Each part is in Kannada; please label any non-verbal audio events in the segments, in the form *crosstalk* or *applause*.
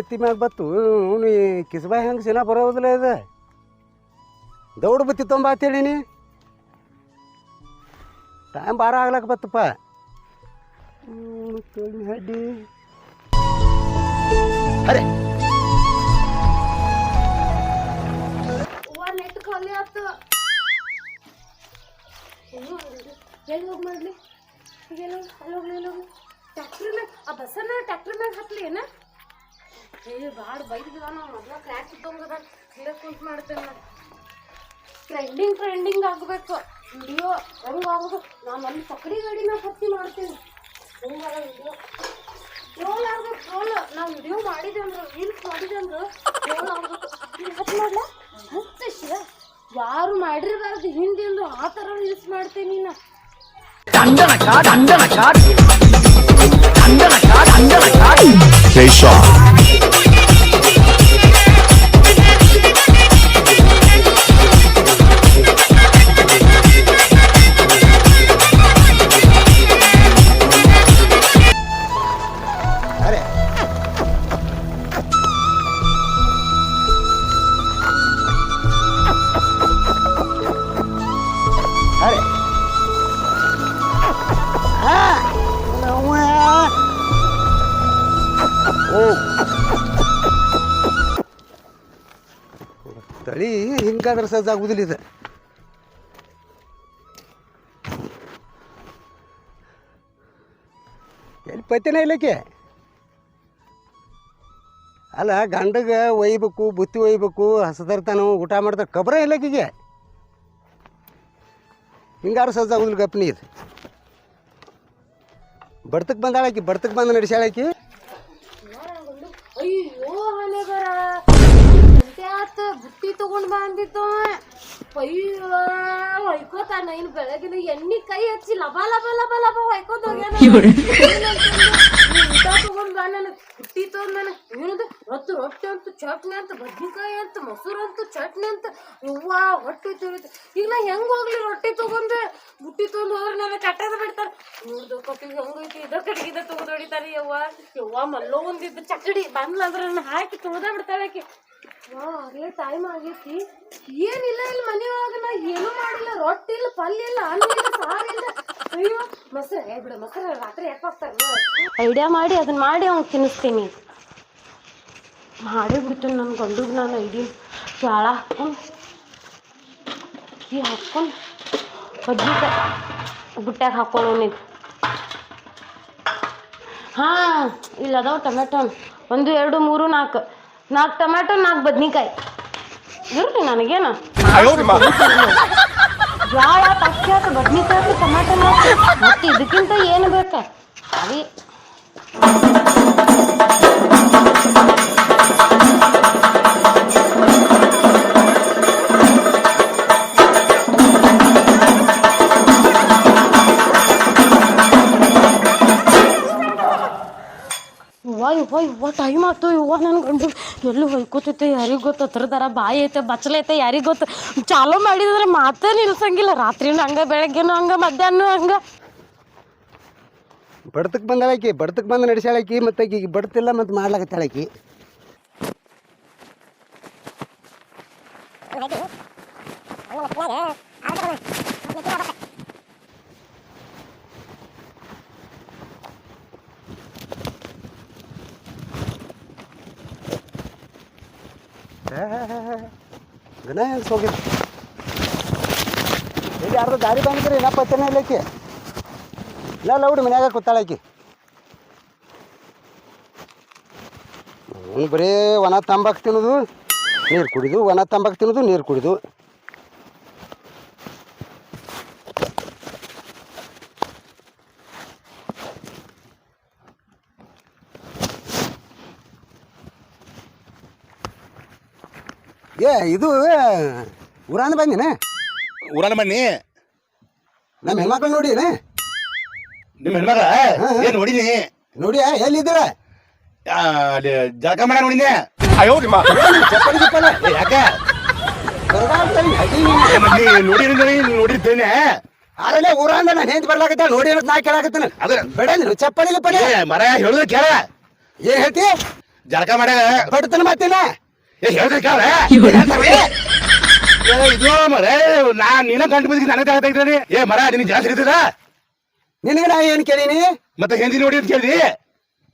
ಎತ್ತಿ ಮ್ಯಾಗ ಬತ್ತು ಅವನು ಕಿಸಬಾಯಿ ಹೆಂಗೆ ಸಿನ ಬರೋದಿಲ್ಲ ಇದು. ದೌಡ್ ಬತ್ತಿ ತೊಂಬ ಅಂತೇಳಿನಿ ಟೈಮ್ ಬಾರ ಆಗ್ಲಕ್ಕ ಬತ್ತಪ್ಪ. ಹಡ್ಡಿ. ಅರೆ ಎಲ್ಲಿ ಹೋಗಿ ಮಾಡ್ಲಿ? ಟ್ಯಾಕ್ಟ್ರಿ ಮ್ಯಾಗ, ಆ ಬಸ್ಸನ್ನ ಟ್ಯಾಕ್ಟ್ರಿ ಮ್ಯಾಗ ಹತ್ಲಿ ಏನ? ಏ ಬಾಡ್ ಬೈದಿಲ್ಲ ನಾವು ಮೊದ್ಲ ಕ್ರ್ಯಾಕ್ ಇದ್ದಂಗದ ಇಲ್ಲ ಕುಂತ್ ಮಾಡ್ತೇನೆ ನಾನು. ಟ್ರೆಂಡಿಂಗ್ ಟ್ರೆಂಡಿಂಗ್ ಆಗಬೇಕು. ವಿಡಿಯೋ ಹೆಂಗ್ ಆಗೋದು. ನಾನು ಅಲ್ಲಿ ತಕಡಿ ಗಾಡಿ ಹತ್ತಿ ಮಾಡ್ತೀನಿ. ಹೆಂಗಾಗ ವಿಡಿಯೋ ಟ್ರೋಲ್ ಆಗ್ಬೇಕು ಟ್ರೋಲ್ ನಾವು ವಿಡಿಯೋ ಮಾಡಿದೆ ಅಂದ್ರೆ ರೀಲ್ಸ್ ಮಾಡಿದೆ ಅಂದ್ರೆ ಟ್ರೋಲ್ ಆಗ್ಬೇಕು. ಮಾಡ್ಲಾ? ಹತ್ತ ಶಿವ. ಯಾರು ಮಾಡಿರ್ಬಾರ್ದು. ಹಿಂದೆ ಒಂದು ಆ ಥರ ರೀಲ್ಸ್ ಮಾಡ್ತೀನಿ ನಾ K-Shot. ತಳಿ, ಹಿಂಗಾದ್ರೆ ಸಜ್ಜಾಗುದಿಲ್ಲ ಇದು. ಎಲ್ಲಿ ಪತ್ತಿನ ಇಲ್ಲಕ್ಕೆ? ಅಲ್ಲ, ಗಂಡಗ ಒಯ್ಬೇಕು, ಬುತ್ತಿ ಒಯ್ಬೇಕು, ಹಸದರ್ತಾನು ಊಟ ಮಾಡ್ತಾರೆ, ಕಬ್ರ ಇಲ್ಲಕ್ಕಿಗೆ ಹಿಂಗಾರು ಸಜ್ಜಾಗುದಿಲ್ಲ ಗಪ್ನಿ ಇದು. ಬಡ್ತಕ್ಕೆ ಬಂದಾಳಕಿ ಬಡ್ತಕ್ಕೆ ಬಂದು ನಡೆಸ್ಯಾಳಕಿ ಅಯ್ಯೋ ಹಲೆ ಬರ ಆತ ಬುಟ್ಟಿ ತಗೊಂಡ್ ಬಾ ಅಂದಿತ್ತು ಅಯ್ಯೋ ಹೊಯ್ಕೋತಾನ ಇನ್ ಬೆಳಗಿನ ಎಣ್ಣಿ ಕೈ ಹಚ್ಚಿ ಲಬ ಲಬ ಲಬ ಲಬ ಹೊಯ್ಕೋತ ಹೋಗ್ಯಾನ. ನನಗ್ ಬುಟ್ಟಿ ತಗೊಂಡ್ ನಾನು ಏನದು? ರೊತ್ತು ರೊಟ್ಟಿ ಅಂತ ಚಟ್ನಿ ಅಂತ, ಬದ್ನಿಕಾಯಿ ಅಂತ, ಮೊಸರು ಅಂತ ಚಟ್ನಿ ಅಂತ. ಯವ್ವ, ಹೊಟ್ಟೆ ತಿರುತ್ತೆ ಈಗ ನಾ ಹೆಂಗ್ ಹೋಗ್ಲಿ ರೊಟ್ಟಿ ತಗೊಂಡೆ? ಬುಟ್ಟಿ ತಗೊಂಡ್ ಹೋದ್ರೆ ನನಗೆ ಕಟ್ಟದ ಬಿಡ್ತಾರೆ ನೋಡ್ದು ಕೊಟ್ಟಿಗೆ ಹೆಂಗೈತಿ ಇದ ಕಟ್ಟಿಗೆ ಇದ ತೊಗೊಂಡು ಹೊಡಿತಾರೆ ಯವ್ವ. ಯವ್ವ ಮಲ್ಲೋ ಒಂದಿದ್ದು ಚಕ್ಕಡಿ. ಬಂದ್ಲ ಅಂದ್ರೆ ನಾನು ಹಾಕಿ ತೊಳ್ದ ಬಿಡ್ತಾಳೆ ಆಕೆ. ವಾ ಆಗ್ಲೇ ಟೈಮ್ ಆಗೈತಿ. ಏನಿಲ್ಲ ಇಲ್ಲಿ ಮನೆ ಒಳಗ ನಾ ಏನೂ ಮಾಡಿಲ್ಲ. ರೊಟ್ಟಿ ಇಲ್ಲ, ಪಲ್ಯ ಇಲ್ಲ, ಅನ್ನ ಇಲ್ಲ, ಸಾರು ಐಡಿಯಾ ಮಾಡಿ ಅದನ್ನ ಮಾಡಿ ಅವ್ನು ತಿನ್ನಿಸ್ತೀನಿ. ಮಾಡಿ ಬಿಡ್ತೀನಿ ನನ್ನ ಗಂಡುಗೆ ನಾನು ಐಡಿ ಜಾಳ ಹಾಕ್ಕೊಂಡು ಈ ಹಾಕ್ಕೊಂಡು ಬದ್ನಿಕಾಯಿ ಬುಟ್ಟ್ಯಾಗ ಹಾಕೊಳ್ಳೋನಿಗೆ ಹಾ ಇಲ್ಲ ಅದಾವ ಟೊಮೆಟೊ ಒಂದು ಎರಡು ಮೂರು ನಾಲ್ಕು. ನಾಲ್ಕು ಟೊಮೆಟೊ ನಾಲ್ಕು ಬದ್ನಿಕಾಯಿ. ಇರ್ತೀನಿ ನನಗೇನು. ಜೋಳ ಪಕ್ಷಿ ಆತು ಬದ್ನಿಕಾಯಿ ಆತು ಟೊಮೆಟೊ ಮತ್ತೆ ಇದಕ್ಕಿಂತ ಏನು ಬೇಕಾ? ಅದೇ. ಯವ್ವ ಯವ್ವ ಟೈಮ್ ಆಯ್ತು ಯವ್ವ ನನ್ನ ಗಂಡು ಎಲ್ಲಿ ಹೊಯ್ಕೋತೈತೆ, ಯಾರಿಗೆ ಗೊತ್ತು? ಹತ್ರದಾರ ಬಾಯಿ ಐತೆ ಬಚ್ಚಲೈತೆ ಯಾರಿಗೆ ಗೊತ್ತು? ಚಾಲೋ ಮಾಡಿದ್ರೆ ಮಾತೇ ನಿಲ್ಸಂಗಿಲ್ಲ. ರಾತ್ರಿನೂ ಹಂಗೆ, ಬೆಳಗ್ಗೆನೂ ಹಂಗೆ ಮಧ್ಯಾಹ್ನ ಹಂಗೆ. ಬಡ್ತಕ್ಕೆ ಬಂದಾಳಕಿ ಬಡ್ತಕ್ಕೆ ಬಂದು ನಡೆಸ್ಯಾಳಕಿ ಮತ್ತೆ ಈಗ ಬಡ್ತಿಲ್ಲ ಮತ್ತೆ ಮಾಡ್ಲಾಕತ್ತಾಳಕಿ ಗನ ಹೋಗಿ ಇಲ್ಲಿ ಯಾರ್ದು ದಾರಿ ಬಂದ್ರೆ ಇಲ್ಲ ಪತ್ತನೇ ಇಲ್ಲಕ್ಕೆ ಇಲ್ಲ ಲೌಡ್ ಮನ್ಯಾಗ ಕುತ್ತಾಳಕ್ಕೆ ಅವನು ಬರೀ ಒಣ ತಂಬಾಕು ತಿನ್ನೋದು, ನೀರು ಕುಡಿದು, ಒಣ ತಂಬಾಕು ತಿನ್ನೋದು, ನೀರು ಕುಡಿದು. ಏ ಇದು ಊರಾನ ಬಂದಿನ ಊರಾನ ಬನ್ನಿ. ನಮ್ಮ ಹೆಣ್ಮಕ್ಳು ನೋಡಿನ ನಿಮ್ಮ ಹೆಣ್ಮಕ್ಳ ಏನ್ ನೋಡಿನಿ ನೋಡಿ ಎಲ್ಲಿದ್ದೀರ? ಅಲ್ಲಿ ಜಳಕ ಮಾಡ ನೋಡಿನಿ ಚಪ್ಪಲಿ ಗಿಪ್ಪಲ ಏ, ಯಾಕ? ಕರ್ಗಾಡ್ತಾನೆ ಹಡಿ ಏ, ನೋಡಿರಿ ನೋಡಿ ನೋಡಿರ್ತೇನೆ. ಆರಲ್ಲೇ ಊರಾಂದ ನಾನು ಹೆಂಚ್ ಬರ್ಲಾಕತ್ತ ನೋಡಿ ನಾ ಕೇಳಾಕತ್ತೇನೆ. ಅದ ಬೇಡ ನೀನು ಚಪ್ಪಲಿ ಏ ಮರ ಹೇಳುದ ಕೇಳ. ಏನ್ ಹೇಳ್ತಿ? ಜಳಕ ಮಾಡ ಬಡತನ ಏ, ಇದು ಮರ ನಾ ನೀನ ಬಿದ್ದಿ ನನಗೆ ತಗತೈತ್ರಿ ಏ ಮರ ನಿನ್ ಜಾಸ್ತಿ ಇರ್ತದ ನಿನಗೆ ನಾ ಏನ್ ಕೇಳೀನಿ? ಮತ್ತೆ ಹೆಂದಿ ನೋಡಿ ಅಂತ ಕೇಳಿದಿ?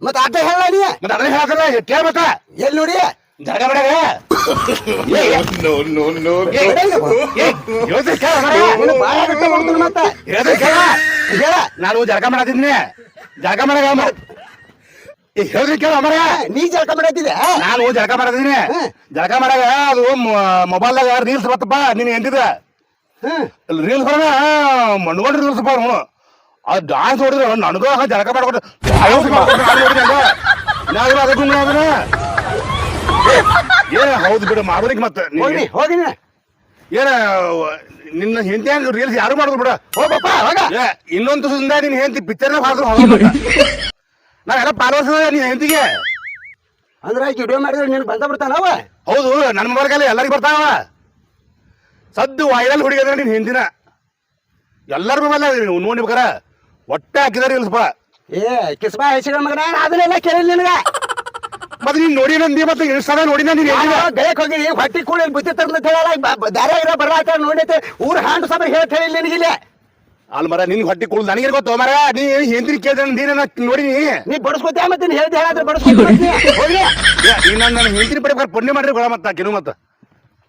ಮತ್ತೆ ಅರ್ಧ ಹೇಳ ನೀ. ಮತ್ತೆ ಅರ್ಧ ಹೇಳಕಲ್ಲ ಕೇಳ ಮತ್ತ? ಎಲ್ಲಿ ನೋಡಿ? ಜಗ ಮಾಡಾಗ ನಾನು ಹೇಳ. ನಾನು ಜಳಕ ಮಾಡತ್ತಿದ್ನಿ ಮಾಡಾಗ ಹೇಳ್ರಿ ಕೇಳ ಮರ ನೀ ಜಳಕ ಮಾಡತ್ತಿದೆ ನಾನು ಜಳಕ ಮಾಡದಿನಿ. ಜಳಕ ಮಾಡಾಗ ಅದು ಮೊಬೈಲ್ದಾಗ ರೀಲ್ಸ್ ಬರ್ತಪ್ಪ ನೀನ್ ಎಂತಿದ ರೀಲ್ಸ್ ಬರೋಣ ಮಣ್ಕೊಂಡು ರೀಲ್ಸ್ ಬರ ಅವನು. ಆ ಡಾನ್ಸ್ ನೋಡಿದ್ರೆ ನನಗೂ ಜಳಕ ಮಾಡ್ಕೊಂಡು ನಾನು ಅದಕ್ಕೆ ಅದನ್ನ ಏನ ಹೌದು ಬಿಡು ಮಾಡೋದಿಕ್ ಮತ್ತೆ ಹೋಗಿ ಹೋಗಿ. ಏನ ನಿನ್ನ ಹೆಂಡತಿ ರೀಲ್ಸ್ ಯಾರು ಮಾಡುದು ಬಿಡ. ಹೋಗಪ್ಪ ಹೋಗ. ಇನ್ನೊಂದು ದಿವಸದಿಂದ ನಿನ್ನ ಹೆಂಡತಿ ಪಿಕ್ಚರ್ನ ಹಾಕಿದ್ರು ನಾವೆಲ್ಲ ಪಾಲ್ವರ್ಸ ನೀನ್ ಹೆಂಡತಿಗೆ. ಅಂದ್ರೆ ವಿಡಿಯೋ ಮಾಡಿದ್ರೆ ನೀನು ಬಂದ ಬಿಡ್ತಾನವ ಹೌದು ನನ್ನ ಮೊಬೈಲ್ಗೆಲ್ಲ ಎಲ್ಲರಿಗೂ ಬರ್ತಾವ ಸದ್ದು ವೈರಲ್ ಹುಡುಗಿದ್ರೆ ನೀನು ಹಿಂದಿನ ಎಲ್ಲರ ಮೊಬೈಲ್ ನೋಡಿ ಬೇಕಾರ. ಒಟ್ಟೆ ಹಾಕಿದಾರೆ ಇಲ್ಸಪ್ಪ ಏ ಕಿಸ್ಬಾ ಹೆಸರ ಮಗನ ಅದನ್ನೆಲ್ಲ ಕೇಳಿಲ್ಲ ನಿನಗ. ಮತ್ತೆ ನೀನು ನೋಡಿ ನಂದಿ ಮತ್ತೆ ಇನ್ಸ್ಟಾದ ನೋಡಿ ನೀನು ಗಯಕ್ ಹೋಗಿ ಹೊಟ್ಟಿ ಕೂಳಿ ಬುದ್ಧಿ ತರ್ಲ ಹೇಳಲ್ಲ ದಾರ ಇರೋ ಬರ್ಲಾಕ ನೋಡೈತೆ ಊರ್ ಹಾಂಡ್ ಸಬರ್ ಹೇಳಿ ಹೇಳಿಲ್ಲ ನಿನಗಿಲ್ಲ. ಅಲ್ಲಿ ಮರ ನಿನ್ ಹೊಟ್ಟಿ ಕುಳ್ದು ನನಗೆ ಗೊತ್ತು? ಮರ ನೀ ಹೆಂದ್ರಿ ಕೇಳಿದ್ರೆ ನೀನ ನೋಡಿ ನೀ. ಬಡಸ್ಕೊತ ಮತ್ತೆ ನೀ ಹೇಳ್ದೆ ಹೇಳಾದ್ರೆ ಬಡಸ್ಕೊತ ಹೋಗಿ ಇನ್ನೊಂದು ನನ್ನ ಹಿಂದಿನ ಪಡಿ ಪುಣ್ಯ ಮಾಡ್ರಿ ಗೊಳ ಮತ್ತ ಕೆನು ಮತ್ತ.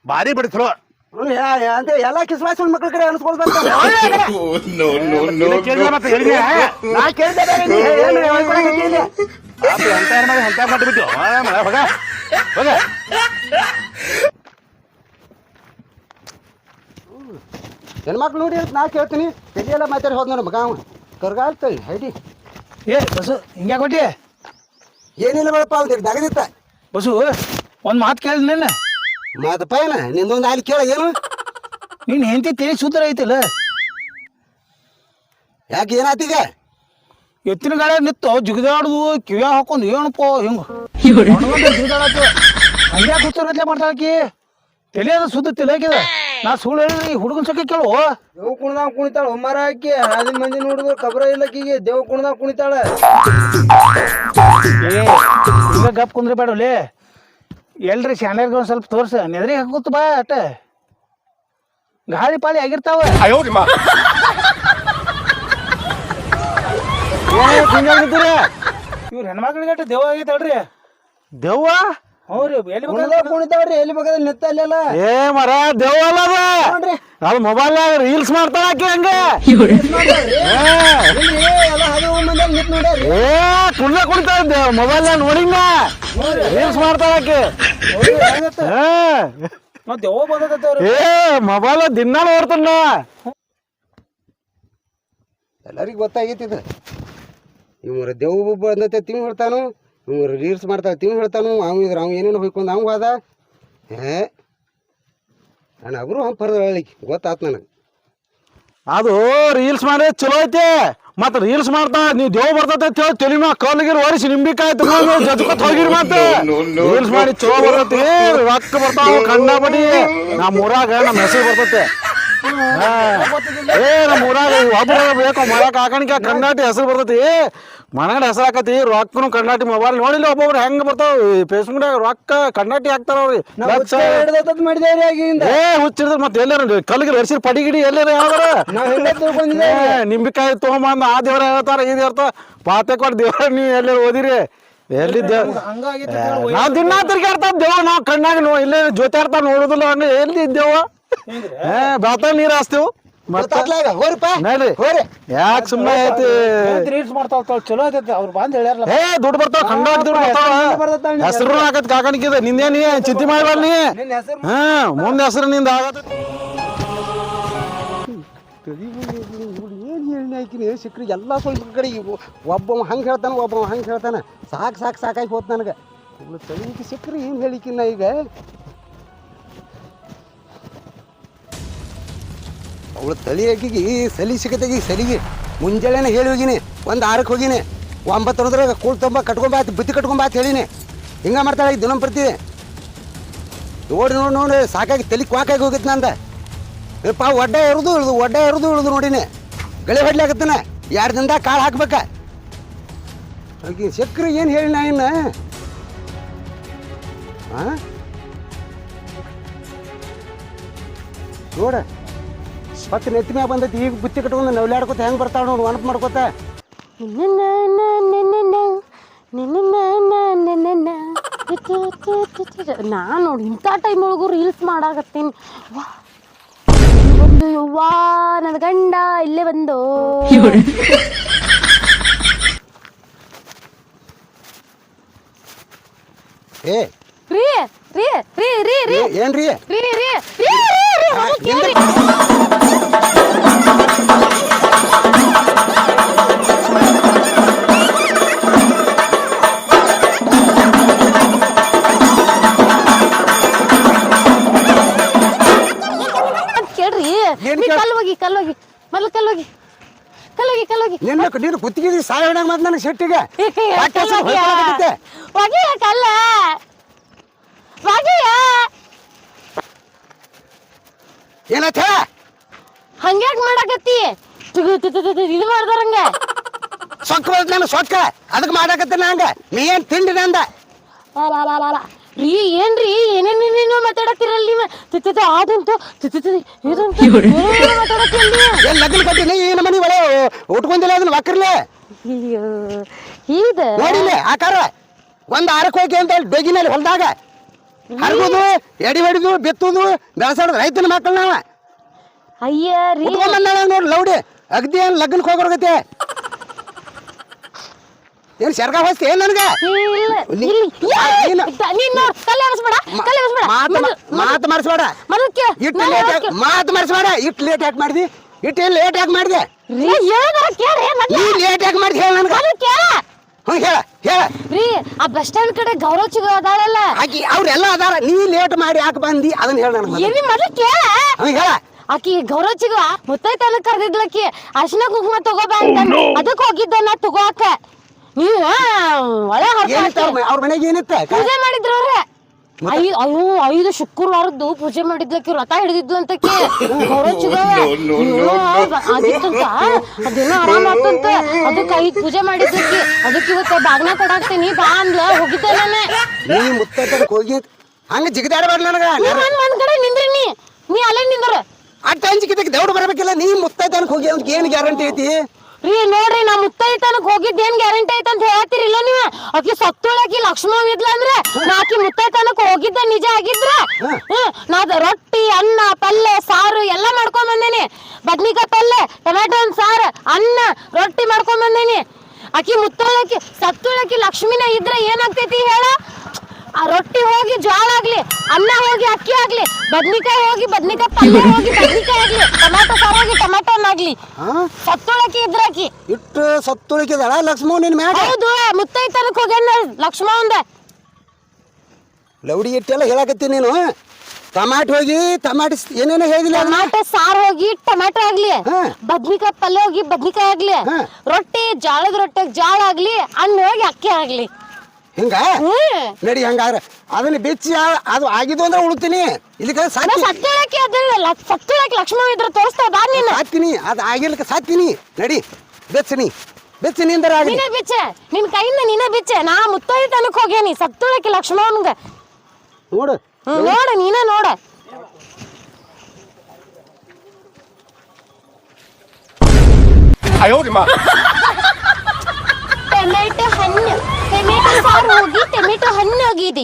ಭಾರಿ ಬಿಡಿ ಚಲೋ. ಅವ್ನು ಯಾ- ಯಾ- ಅಂತ ಎಲ್ಲಾ ಕಿಸ್ವಾಸ ಮಕ್ಳ ಕಡೆ ಅನ್ಸ್ಕೊಳ್ಬೇಕು ಮತ್ತೆ ಹೇಳಿದ್ಯಾ ನಾ ಕೇಳ್ದೆ ಬೇರೆ ನೀ ಏನು ಹೇಳ್ಕೊಳಕತ್ತಿ ಆತು, ಎಂತ ಏನ್ ಮಾಡಿ ಎಂತ ಮಾಡಿ ಬಿಟ್ಟು ಆ, ಮಗ, ಹೋಗ ಹೋಗ ಹೆಣ್ಮಕ್ಳು ನೋಡಿ ಅಂತ ನಾ ಕೇಳ್ತೀನಿ. ತೆಗಿಯಲ್ಲ ಮಾತಾಡಿ ಹೋದ್ ನನ್ನ ಮಗ ಅವ ಕರ್ಗಾಲ್ತಳಿ ಹೈಡಿ ಏ ಬಸ್ಸು ಹಿಂಗ್ಯಾಕೆ ಕೊಟ್ಟಿ ಏನಿಲ್ಲ ಬೇಡಪ್ಪ ಅವ್ನಿಗೆ ದಗದಿತ್ತ ಬಸ್ಸು ಒಂದು ಮಾತು ಕೇಳಿ ನಿನ್ನ. ಮಾತಪ್ಪ ಏನ ನಿಂದೊಂದು ಅಲ್ಲಿ ಕೇಳ ಏನು? ನೀನು ಹೆಂಡತಿ ತೇಲಿ ಸುಂದರ ಐತಿಲ್ಲ. ಯಾಕೆ ಏನಾತೀಗ ಎತ್ತಿನ ಗಾಡಿ ನಿತ್ತು ಜಿಗದಾಡುದು ಕಿವ್ಯಾ ಹಾಕೊಂಡು ಏನಪ್ಪ ಹಿಂಗ. ಜಿಗದಾಡತ್ತು ಹಂಗೆ ಹುಚ್ಚರತ್ಲೆ ಮಾಡ್ತಾಳಕಿ ತಲೆ ಅದು ಸುದ್ದ ತಿಳಕಿದ ನಾ ಸುಳ್ಳು ಹೇಳಿ ಹುಡುಗನ್ ಸೊಕ್ಕೆ ಕೇಳು. ದೇವ್ ಕುಣದಾಗ ಕುಣಿತಾಳ ಒಮ್ಮಾರ ಹಾಕಿ ಹಾದಿನ ಮಂದಿ ನೋಡಿದ್ರು ಕಬ್ರ ಇಲ್ಲಕ್ಕಿಗೆ ದೇವ್ ಕುಣದಾಗ ಕುಣಿತಾಳ ಗಪ್ ಕುಂದ್ರೆ ಬೇಡಲೇ ಎಲ್ರಿ ಶಾನ್ಯಾರ್ಗೆ ಒಂದ್ ಸ್ವಲ್ಪ ತೋರ್ಸ. ನೆದ್ರಿಗೆ ಹಾಕುತ್ತ ಬಾ ಅಟ ಗಾಳಿ ಪಾಳಿ ಆಗಿರ್ತಾವ. ಇವ್ರ ಹೆಣ್ಮಕ್ಳಿಗೆ ಅಟ ದೇವ ಆಗೈತಲ್ರಿ ದೆವ್ವ? ಎಲ್ಲಿ ಬೇಕಾದ್ರೆ ಏ ಮರ ಅದು. ಮೊಬೈಲ್ ರೀಲ್ಸ್ ಆಕಿ ಹಂಗ. ನೋಡ್ಯಾರಿ. ಏ ಮೊಬೈಲ್ ನೋಡಿಂಗ. ರೀಲ್ಸ್ ಆಕಿ. ಬಂದೈತೆ ಏ. ಮೊಬೈಲ್ ದಿನ ನೋಡ್ತಾನ ಎಲ್ಲರಿಗೂ ಗೊತ್ತಾಗೈತಿ ಇದು. ಇವ್ರ ದೇವ್ ಬಂದತೆ ತಿಂಗ್ ಇವ್ರು ರೀಲ್ಸ್ ಮಾಡ್ತಾ ತಿಂಗ್ ಹೇಳ್ತಾನು ಅವ ಇದ್ರ ಅವ ಏನೇನು ಹೋಯ್ಕೊಂಡು ಅವ್ನು ಹೋದ ಏ ನಾನು ಅವರು ಅವ್ನು ಪರ್ದ ಹೇಳಿಕ್ ಗೊತ್ತಾತ್ ನನಗೆ. ಅದು ರೀಲ್ಸ್ ಮಾಡಿ ಚಲೋ ಐತೆ. ಮತ್ತೆ ರೀಲ್ಸ್ ಮಾಡ್ತಾ ನೀವು ದೇವ್ ಬರ್ತೈತೆ ಅಂತ ಹೇಳಿ ತಲೆ ಮ್ಯಾಗ ಕಲ್ಲಿಗಿರ್ ಒರಿಸಿ ನಿಂಬಿಕಾಯ್ತು ತಗೊಂಡು ಜಜ್ಕೊತ್ ಹೋಗಿರಿ ಮತ್ತೆ. ರೀಲ್ಸ್ ಮಾಡಿ ಚಲೋ ಬರ್ತೈತಿ ರೊಕ್ಕ ಬರ್ತಾವ ಕಂಡಾಪಟಿ ನಮ್ಮ ಊರಾಗ ನಮ್ಮ ಹೆಸರು ಬರ್ತೈತೆ. ಏ ನಮ್ಮ ಊರಾಗ ಒಬ್ಬರ ಬೇಕು ಮಾಡಕ್ ಹಾಕಣಿಕೆ ಕಣ್ಣಾಟಿ ಹೆಸರು ಬರ್ತೈತಿ. ಮನೆಗಡೆ ಹೆಸರು ಹಾಕತಿ ರೊಕ್ಕನು ಕಣ್ಣಾಟಿ ಮೊಬೈಲ್ ನೋಡಿಲ್ಲ ಒಬ್ಬೊಬ್ರು ಹೆಂಗ್ ಬರ್ತಾವ? ಫೇಸ್ಬುಕ್ ರೊಕ್ಕ ಕಣ್ಣಾಟಿ ಹಾಕ್ತಾರ ಲಕ್ಷ ಆಗಿಂದ. ಏ ಹುಚ್ಚಿಡಿದ್ರೆ ಮತ್ತೆ ಎಲ್ಲಾರ ಕಲ್ಲಿಗೆ ಹರಿಸಿರ್ ಪಡಿಗಿಡಿ ಎಲ್ಲಾರ ಯಾವ್ದಾರ? ನಿಂಬಿಕಾಯಿ ತಗೊಂಬಂದ ಆ ದೇವ್ರ ಹೇಳ್ತಾರ ಈ ದೇವ್ರ ಪಾತೆ ಕೊಟ್ಟು ದೇವ್ರ ನೀವ್ ಎಲ್ಲಾರ ಓದಿರಿ. ಎಲ್ಲಿ ನಾವ್ ದಿನ ತಿರ್ಗಾಡ್ತಾವ ದೇವ ನಾವ್ ಕಣ್ಣಾಗ ನೋ ಇಲ್ಲೇ ಜೊತೆ ಇರ್ತಾವ ನೋಡುದಿಲ್ಲ ಹಂಗ ಎಲ್ಲಿ ಇದ್ದೇವ? ಏ ಬೆಳ್ತಾವ ನೀರ್ ಹಾಸ್ತೀವ್? ನಡ್ರಿ ಯಾಕೆ ಸುಮ್ಮನೆ ಐತಿ ರೀಲ್ಸ್ ಮಾಡ್ತಾವ ಚಲೋ ಐತೈತೆ ಅವ್ರು ಬಂದ್ ಹೇಳ್ಯಾರಲ್ಲ ಏ ದುಡ್ಡು ಬರ್ತಾವ ಕಂಡಾಟ ದುಡ್ಡು ಬರ್ತಾವ ಬರ್ತಾವ ನಿನ್ ಹೆಸರು ಹಾಕತ್ ಕಾಕಣಿಕಿದ ನಿಂದೇನಿ ಚಿಂತೆ ಮಾಡಬಾರ ನೀ ಹೆಸರು ಹಾ ಮುಂದೆ ಹೆಸರು ನಿಂದ ಆಗತ್ತ ಏನು ಹೇಳಿ ಹಾಕಿನಿ ಸಿಕ್ಕ್ರಿ ಎಲ್ಲ ಸ್ವಲ್ಪ ಕಡೆ ಒಬ್ಬ ಹಂಗೆ ಹೇಳ್ತಾನೆ ಒಬ್ಬ ಹಂಗೆ ಹೇಳ್ತಾನೆ ಸಾಕು ಸಾಕು ಸಾಕಾಗಿ ಹೋತ್ ನನಗೆ ತಲೆಗೆ ಸಿಕ್ಕ್ರಿ ಏನು ಹೇಳಿಕಿನ್ನ ಈಗ ಅವಳು ತಲೆ ಆಕಿಗೆ ಸಲಿ ಸಿಗತ್ತಾಗಿ ಸಲಿಗೆ. ಮುಂಜಾನೆ ಹೇಳಿ ಹೋಗಿನಿ, ಒಂದು ಆರಕ್ಕೆ ಹೋಗಿನಿ. ಒಂಬತ್ತು ಅನ್ನೋದ್ರಾಗ ಕೂಳ್ ತುಂಬ ಕಟ್ಕೊಂಬ ಆಯ್ತು ಬುತ್ತಿ ಕಟ್ಕೊಂಬ ಆಯ್ತು ಹೇಳಿನಿ. ಹಿಂಗೆ ಮಾಡ್ತಾಳೆ ಈಗ ದಿನಂಪ್ರತಿ. ನೋಡಿ ನೋಡಿ ನೋಡಿ, ಸಾಕಾಗಿ ತಲೆ ಕ್ವಾಕಾಗಿ ಹೋಗಿತ್ತು ನಂದ. ಪಾ ಒಡ್ಡ ಇರೋದು ಇಳಿದು ಒಡ್ಡ ಇರೋದು ಇಳಿದು ನೋಡಿನಿ. ಗಳಿ ಹೊಡ್ಲಿ ಆಗತ್ತನ? ಎರಡು ದಿನದಾಗ ಕಾಳು ಹಾಕ್ಬೇಕ? ಆಕಿ ಸಕ್ಕರೆ ಏನು ಹೇಳಿ ನಾ ಇನ್ನ? ಹಾಂ ನೋಡ. ಪಕ್ಕ ನೆತ್ತಿ ಮ್ಯಾಗ ಬಂದೈತಿ ಈಗ ಬುತ್ತಿ ಕಟ್ಕೊಂಡು ನವ್ಲಾಡ್ಕೊತ ಹೆಂಗೆ ಬರ್ತಾವ ನೋಡು ಒಣಪ್ ಮಾಡ್ಕೊತ. ನಾ ನೋಡಿ ಇಂಥ ಟೈಮ್ ಒಳಗೂ ರೀಲ್ಸ್ ಮಾಡಾಕತ್ತೀನಿ. ವಾ. ಯುವಾ ನನ್ನ ಗಂಡ ಇಲ್ಲೇ ಬಂದು. ಏ ರೀ ರೀ ರೀ ರೀ ರೀ. ಏನ್ರಿ? ರೀ ರೀ ರೀ. ರೀ ಕಲ್ಲೋಗಿ ಮೊದಲು ಕಲ್ಲೋಗಿ. ಕಲ್ಲೋಗಿ ಕಲ್ಲೋಗಿ. ನಿನ್ನ ನೀನು ಕುತ್ತಿಗೆ ಸಾಯ ಹೊಡ್ಯಾಗ ಮತ್ತೆ ನನಗೆ ಶೆಟ್ಟಿಗೆ ಒಗೆಯ. ಕಲ್ಲ. ಒಗೆಯ. ಏನಾಯ್ತ ಹೇಳ ಹಂಗ್ಯಾಕ್ ಮಾಡಾಕತ್ತಿ? ತುಗು ತು ತು ತು ತು ಇದು ಮಾಡ್ದಾರಂಗ ಸೊಕ್ಕ ಬರ್ತದೆ ನಾನು ಸೊಕ್ಕ. ಅದಕ್ಕೆ ಮಾಡಾಕತ್ತೆ ನಂಗೆ ನೀ ಏನ್ ತಿಂಡಿ ನಂದ? ರೀ ಏನ್ರಿ? ಏನೇನೇನೇನೋ ಮಾತಾಡತ್ತೀರಲ್ಲ ನೀವು? ತಿತ್ತ ಅದಂತ ತಿತ್ತ ಇದಂತ ಏನೇನೋ ಮಾತಾಡತ್ತೀರಲ್ಲ ನೀವು? ಏನ್ ಲಗ್ನ ಕಟ್ಟಿನಿ ಈ ಮನಿ ಒಳ ಉಟ್ಕೊಂಡಿಲ್ಲ ಅದನ್ನ ವಕ್ರಲೆ ಅಯ್ಯೋ ಇದ ನೋಡಿಲ್ಲ ಆಕಾರ ಒಂದ್ ಆರಕ್ಕೆ ಹೋಗಿ ಅಂತ ಹೇಳಿ ಬೆಗಿನಲ್ಲಿ ಹೊಲ್ದಾಗ. ಹರಗುದು ಎಡಿ ಹೊಡಿದು ಬಿತ್ತುದು ಬೆಳಸಾಡೋದು ರೈತನ ಮಕ್ಕಳು ನಾವ ಅಯ್ಯ ರೀ. ನೋಡಿ ಲೌಡಿ. ಅಗ್ದಿ ಏನ್ ಲಗ್ನಕ್ಕೆ ಹೋಗೋರ್ಗತ್ತೆ ಏನ್ ಶರ್ಗ ಹೊಸ್ತಿ ಏನ್ ನನಗೆ? ಮಾತು ಮೊದ್ಲು- ಮಾತು ಮರ್ಸ್ಬೇಡ. ಇಟ್ ಲೇಟ್ ಯಾಕೆ ಮಾಡಿದಿ. ಇಟ್ ಏನ್ ಲೇಟ್ ಯಾಕೆ ಮಾಡಿದೆ. ನೀ ಲೇಟ್ ಯಾಕೆ ಮಾಡಿದೆ ಹೇಳ. ಹ್ಞೂ ಹೇಳ ಹೇಳ. ರೀ ಆ ಬಸ್ ಸ್ಟ್ಯಾಂಡ್ ಕಡೆ ಗೌರವ್ ಚಿಗು ಅದಾಳಲ್ಲ. ಆಕಿ ಅವ್ರೆಲ್ಲ ಅದಾರ ನೀ ಲೇಟ್ ಮಾಡಿ ಯಾಕೆ ಬಂದಿ? ಅದನ್ನ ಹೇಳ ನನಗೆ ಏನಿ ಮೊದ್ಲು ಕೇಳ. ಹ್ಞೂ ಹೇಳ. ಆಕಿ ಗೌರವ್ ಚಿಗು ಮುತ್ತೈತನ ಕರ್ದಿದ್ಲಕ್ಕಿ ಅರ್ಶಿನ ಕುಂಕುಮ ತಗೋಬಾ ಅಂತ. ಅದಕ್ಕೆ ಹೋಗಿದ್ದೆ ನಾ ತಗೋಕ. ನೀವ್ ಆ, ಒಳೆ ಏನಿತ್ತ ಅವ್ರ ಮನೆಗೆ ಏನಿತ್ತ? ಪೂಜೆ ಮಾಡಿದ್ರ ಅವ್ರೆ. ಐದು ಅಯ್ಯೋ ಐದು ಶುಕ್ರವಾರದ್ದು ಪೂಜೆ ಮಾಡಿದ್ದಕ್ಕೆ ರಥ ಹಿಡಿದಿದ್ದು ಅಂತ ಆಗಿತ್ತಂತ ಅದೇನೋ ಆರಾಮ ಆತಂತ? ಅದಕ್ಕೆ ಐದು ಪೂಜೆ ಮಾಡಿದ್ದಕ್ಕೆ. ಅದಕ್ಕೆ ಇವತ್ತು ಬಾಗ್ನ ಕೊಡಾಕ್ತೀನಿ. ಬಾ ಅಂದ್ಲ ಹೋಗಿದ್ದೆ ನಾನು. ನೀ ಮುತ್ತೈತನ ಹೋಗಿ ಹಂಗ ಜಿಗದಾಡಬಾರ್ದು ನನಗ. ನೀ ಒಂದ್ ಕಡೆ ನಿಂದ್ರಿ ನೀ. ನೀ ಅಲ್ಲೇ ನಿಂದ್ರ. ಅಟ್ಟ ಹಂಚಿಕಿದ್ದಕ್ಕೆ ದೇವ್ರು ಬರಬೇಕಿಲ್ಲ. ನೀ ಮುತ್ತೈತನ ಹೋಗಿ ಅವ್ನಿಗೆ ಏನು ಗ್ಯಾರಂಟಿ ಐತಿ? ರೀ ನೋಡ್ರಿ ನಾ ಮುತ್ತೈತನಕ್ ಹೋಗಿದ್ ಏನ್ ಗ್ಯಾರಂಟಿ ಐತ ಅಂತ ಹೇಳ್ತಿರಿಲ್ಲ ನೀವು? ಆಕಿ ಸತ್ತುಳಕಿ ಲಕ್ಷ್ಮಣ ಇದ್ಲ ಅಂದ್ರೆ ನಾ ಆಕಿ ಮುತ್ತೈತನಕ್ ಹೋಗಿದ್ದ ನಿಜ ಆಗಿದ್ರ? ನಾದ ನಾ ರೊಟ್ಟಿ ಅನ್ನ ಪಲ್ಯ ಸಾರು ಎಲ್ಲ ಮಾಡ್ಕೊಂಡ್ ಬಂದೇನಿ. ಬದ್ನಿಕಾಯಿ ಪಲ್ಯ ಟೊಮ್ಯಾಟೊ ಸಾರು ಅನ್ನ ರೊಟ್ಟಿ ಮಾಡ್ಕೊಂಡ್ ಬಂದೇನಿ. ಆಕಿ ಮುತ್ತೊಳಕಿ ಸತ್ತುಳಕಿ ಲಕ್ಷ್ಮಿನ ಇದ್ರೆ ಏನಾಗ್ತೈತಿ ಹೇಳ? ಆ ರೊಟ್ಟಿ ಹೋಗಿ ಜೋಳ ಆಗ್ಲಿ ಅನ್ನ ಹೋಗಿ ಅಕ್ಕಿ ಆಗ್ಲಿ ಬದ್ನಿಕಾಯಿ ಹೋಗಿ ಬದ್ನಿಕಾಯಿ ಪಲ್ಯ ಹೋಗಿ ಬದ್ನಿಕಾಯಿ ಆಗ್ಲಿ ಟೊಮ್ಯಾಟೊ ಸಾರು ಹೋಗಿ ಟೊಮ್ಯಾಟೊ ಆಗ್ಲಿ. ಸತ್ತುಳಕಿ ಇದ್ರಾಕಿ ಇಟ್ಟು ಸತ್ತುಳಿಕಿದಾಳ ಲಕ್ಷ್ಮಣ ನಿನ್ ಮ್ಯಾಗ? ಹೌದು ಮುತ್ತೈತನಕ್ ಹೋಗ್ಯಾನ ಲಕ್ಷ್ಮವಂದ ಲೌಡಿ ಇಟ್ಟೆಲ್ಲ ಹೇಳಕತ್ತಿ ನೀನು. ಟಮಾಟ ಹೋಗಿ ಟಮಾಟ ಏನೇನೋ ಹೇಳಿದಿಲ್ಲ ಟಮಾಟ ಟಮಾಟೊ ಸಾರು ಹೋಗಿ ಟಮಾಟೊ ಆಗ್ಲಿ. ಬದ್ನಿಕಾಯಿ ಪಲ್ಯ ಹೋಗಿ ಬದ್ನಿಕಾಯಿ ಆಗ್ಲಿ ಹಾ. ರೊಟ್ಟಿ ಜಾಳದ ರೊಟ್ಟೆ ಜಾಳ ಆಗ್ಲಿ ಅನ್ನ ಹೋಗಿ ಅಕ್ಕಿ ಆಗ್ಲಿ. ಹಿಂಗ? ನಡಿ ಹಂಗಾದ್ರೆ. ಅದನ್ನ ಬೆಚ್ಚಿ ಅದು ಆಗಿದ್ದು ಅಂದ್ರೆ ಉಳ್ತೀನಿ. ಇದಕ್ಕೆ ಸಾಕಿ ಸತ್ತೊಳಕಿ ಅದ್ರ ಸತ್ತೊಳಕಿ ಲಕ್ಷ್ಮಣ ಇದ್ರ ತೋರಿಸ್ತಾ ಬಾ ನೀನು. ಸಾಕ್ತೀನಿ. ಅದು ಆಗಿರ್ಲಿಕ್ಕೆ ಸಾಕ್ತೀನಿ. ನಡಿ ಬೆಚ್ಚನಿ. ಬೆಚ್ಚ ನಿಂದರ ಆಗಲಿ. ನೀನೇ ಬಿಚ್ಚೆ. ನಿನ್ನ ಕೈಯಿಂದ ನೀನೇ ಬಿಚ್ಚೆ. ನಾ ಮುತ್ತೈತನಕ್ ಹೋಗ್ಯಾನಿ ಸತ್ತೊಳಕಿ ಲಕ್ಷ್ಮಣನ್ಗ. ನೋಡು. ನೋಡು ನೀನೇ ನೋಡ. *laughs* ಟೊಮೆಟೊ ಹಣ್ಣು. ಟೊಮೆಟೊ ಸಾರು ಹೋಗಿ ಟೊಮೆಟೊ ಹಣ್ಣು ಆಗಿದೆ.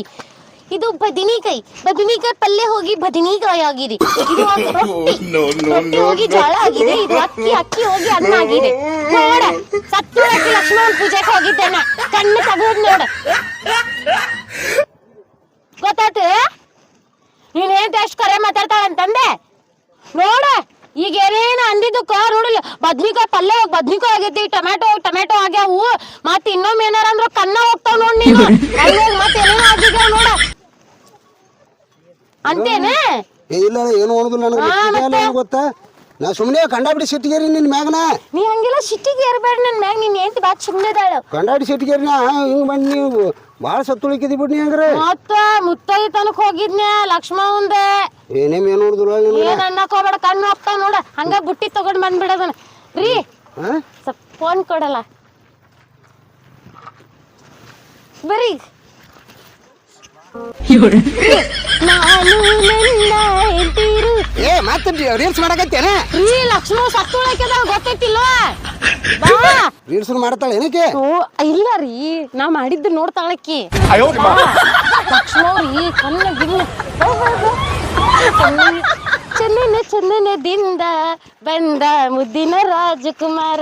ಇದು ಬದನಿಕಾಯಿ. ಬದನಿಕಾಯಿ ಪಲ್ಲೆ ಹೋಗಿ ಬದನಿಕಾಯಿ ಆಗಿದೆ. ಇದು ರೊಟ್ಟಿ. *laughs* ರೊಟ್ಟಿ ಹೋಗಿ ಜೋಳ ಆಗಿದೆ. ಇದು ಅಕ್ಕಿ ಅಕ್ಕಿ ಹೋಗಿ ಅನ್ನ ಆಗಿದೆ. ನೋಡ ಸತ್ತುಳಕ್ಕಿ ಲಕ್ಷ್ಮಣ ಪೂಜೆಗೆ ಹೋಗಿದ್ದೆ ನಾ ಕಣ್ಣು ತಗೋದ್ ನೋಡ. ಗೊತ್ತಾಯ್ತು? ನೀನ್ ಏನ್ ಎಷ್ಟು ಕರೆ ಮಾತಾಡ್ತಾಳಂತಂದೆ ನೋಡ. ಈಗ ಏನೇನು ಅಂದಿದ್ದಕ್ಕ ನೋಡಿಲ್ಲ ಬದ್ನಿಕಾಯಿ ಪಲ್ಯ ಹೋಗಿ ಬದ್ನಿಕಾಯಿ ಆಗೈತಿ ಟೊಮ್ಯಾಟೊ ಹೋಗಿ ಟೊಮ್ಯಾಟೊ ಆಗ್ಯಾವು ಮತ್ ಇನ್ನೊಮ್ಮೆ ಏನಾರ ಅಂದ್ರ ಕನ್ನ ಹೋಗ್ತಾವ ನೋಡ್ ನೀನು. ಮತ್ತೆ ಏನೇನೋ ಆಗಿದ್ಯಾವ ನೋಡ. ಅಂತೇನೆ? ಇಲ್ಲ ಏನು ಅನ್ನೋದಿಲ್ಲ ನನಗೆ ಗೊತ್ತಾ? ನಾ ಸುಮ್ಮನೆ ಕಂಡಾಬಿಡಿ ಸಿಟ್ಟಿಗೇರಿ ನಿನ್ನ ಮ್ಯಾಗನ. ನೀ ಹಂಗಿಲ್ಲ ಸಿಟ್ಟಿಗೆ ಏರ್ಬೇಡ ನನ್ ಮ್ಯಾಗ ನೀನ್ ಎಂತ ಬಾತ್ ಸುಮ್ಮನೆದಾಳು ಕಂಡಾಡಿ ಸಿಟ್ಟಿಗೇರಿ ನಾ ಹಿಂಗೆ ಬಂದು ನೀವು ಭಾಳ ಸತ್ತುಳಿಕಿದಿ ಬಿಡ್ನಿ ಹಂಗ್ರೆ. ಮತ್ತ ಮುತ್ತೈ ತನಕ ಹೋಗಿದ್ನ್ಯ ಲಕ್ಷ್ಮವಂದೆ ಏನೇಮ್ ಏನು ಏನ್ ಅನ್ನಕ್ ಹೋಗ್ಬೇಡ ಕಣ್ಣು ಹೋಗ್ತಾವ ನೋಡ. ಹಂಗ ಬುಟ್ಟಿ ತಗೊಂಡ್ ಬಂದ್ಬಿಡದನ ರೀ ಹಾಂ? ಸ್ವಲ್ಪ ಫೋನ್ ಕೊಡಲ್ಲ. ಬರೀ ನಾನು ನನ್ನ ಹೆಂಡತಿರು. ಏ ಮತ್ತೆ ರೀಲ್ಸ್ ಮಾಡಕತ್ತೇನ ರೀ ಲಕ್ಷ್ಮಣ ಸತ್ತುಳಕ್ಯದ ಗೊತ್ತೈತಿಲ್ವಾ ಬಾ. ರೀಲ್ಸ್ ಮಾಡ್ತಾಳೆ ಏನಕ್ಕೆ? ಓ ಇಲ್ಲ ರೀ ನಾ ಮಾಡಿದ್ದು ನೋಡ್ತಾಳಕ್ಕಿ ಲಕ್ಷ್ಮಣ ರೀ ಕಣ್ಣ ಗಿಣ್ಣ *laughs* ಚೆನ್ನನ ಚೆನ್ನನದಿಂದ ಬಂದ ಮುದ್ದಿನ ರಾಜಕುಮಾರ.